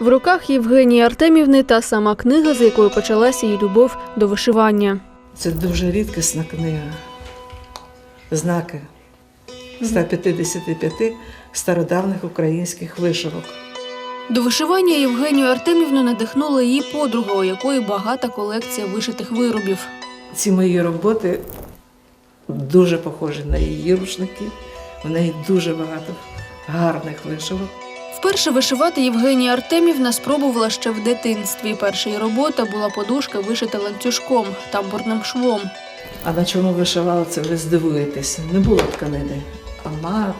В руках Євгенії Артемівни та сама книга, з якою почалася її любов до вишивання. Це дуже рідкісна книга. Знаки 155 стародавних українських вишивок. До вишивання Євгенію Артемівну надихнула її подруга, у якої багата колекція вишитих виробів. Ці мої роботи дуже похожі на її рушники. В неї дуже багато гарних вишивок. Вперше вишивати Євгенія Артемівна спробувала ще в дитинстві. Перша її робота була подушка вишита ланцюжком, тамбурним швом. А на чому вишивала, це ви здивуєтеся. Не було тканини, а мама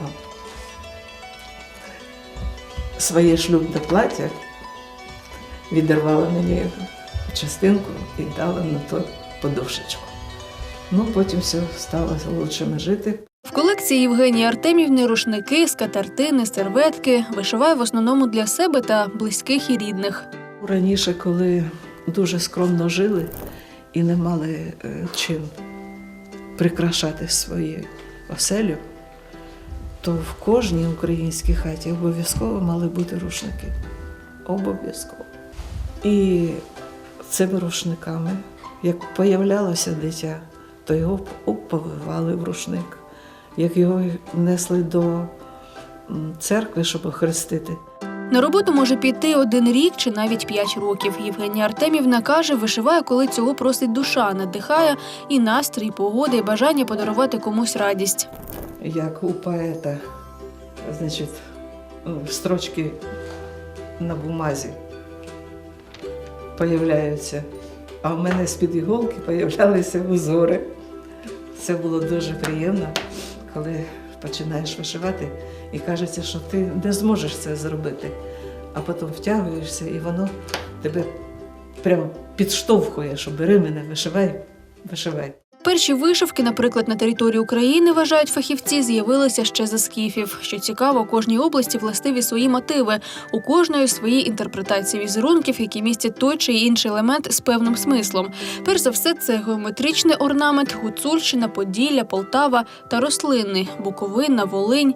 своє шлюбне плаття відірвала мені частинку і дала на то подушечку. Ну, потім все стало лучше жити. В колекції Євгенії Артемівни рушники, скатертини, серветки вишиває в основному для себе та близьких і рідних. Раніше, коли дуже скромно жили і не мали е, чим прикрашати свою оселю, то в кожній українській хаті обов'язково мали бути рушники. Обов'язково. І цими рушниками, як появлялося дитя, то його повивали в рушник. Як його несли до церкви, щоб охрестити, На роботу може піти один рік чи навіть п'ять років. Євгенія Артемівна каже, вишиває, коли цього просить душа, надихає і настрій, і погода, і бажання подарувати комусь радість. як у поета, значить, строчки на бумазі появляються, а в мене з-під іголки появлялися узори. Це було дуже приємно, коли починаєш вишивати і кажеться, що ти не зможеш це зробити, а потім втягуєшся і воно тебе прямо підштовхує, що бери мене, вишивай, вишивай. Перші вишивки, наприклад, на території України, вважають фахівці, з'явилися ще за скіфів. Що цікаво, кожній області властиві свої мотиви. У кожної свої інтерпретації візерунків, які містять той чи інший елемент з певним смислом. Перш за все, це геометричний орнамент, Гуцульщина, Поділля, Полтава та рослинний Буковина, Волинь.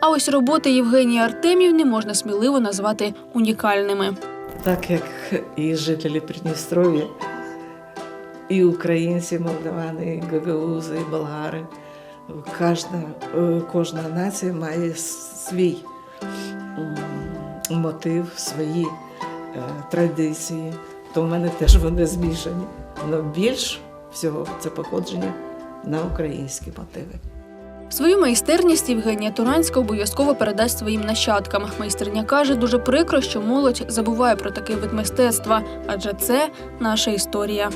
А ось роботи Євгенії Артемівни можна сміливо назвати унікальними. Так як і жителі Придністров'я, і українці, молдавани, і гагаузи, і болгари. Кожна, е, кожна нація має свій мотив, свої е, традиції. То в мене теж вони змішані. Але більш всього це походження на українські мотиви. Свою майстерність Євгенія Туранська обов'язково передасть своїм нащадкам. Майстриня каже, дуже прикро, що молодь забуває про такий вид мистецтва, адже це наша історія.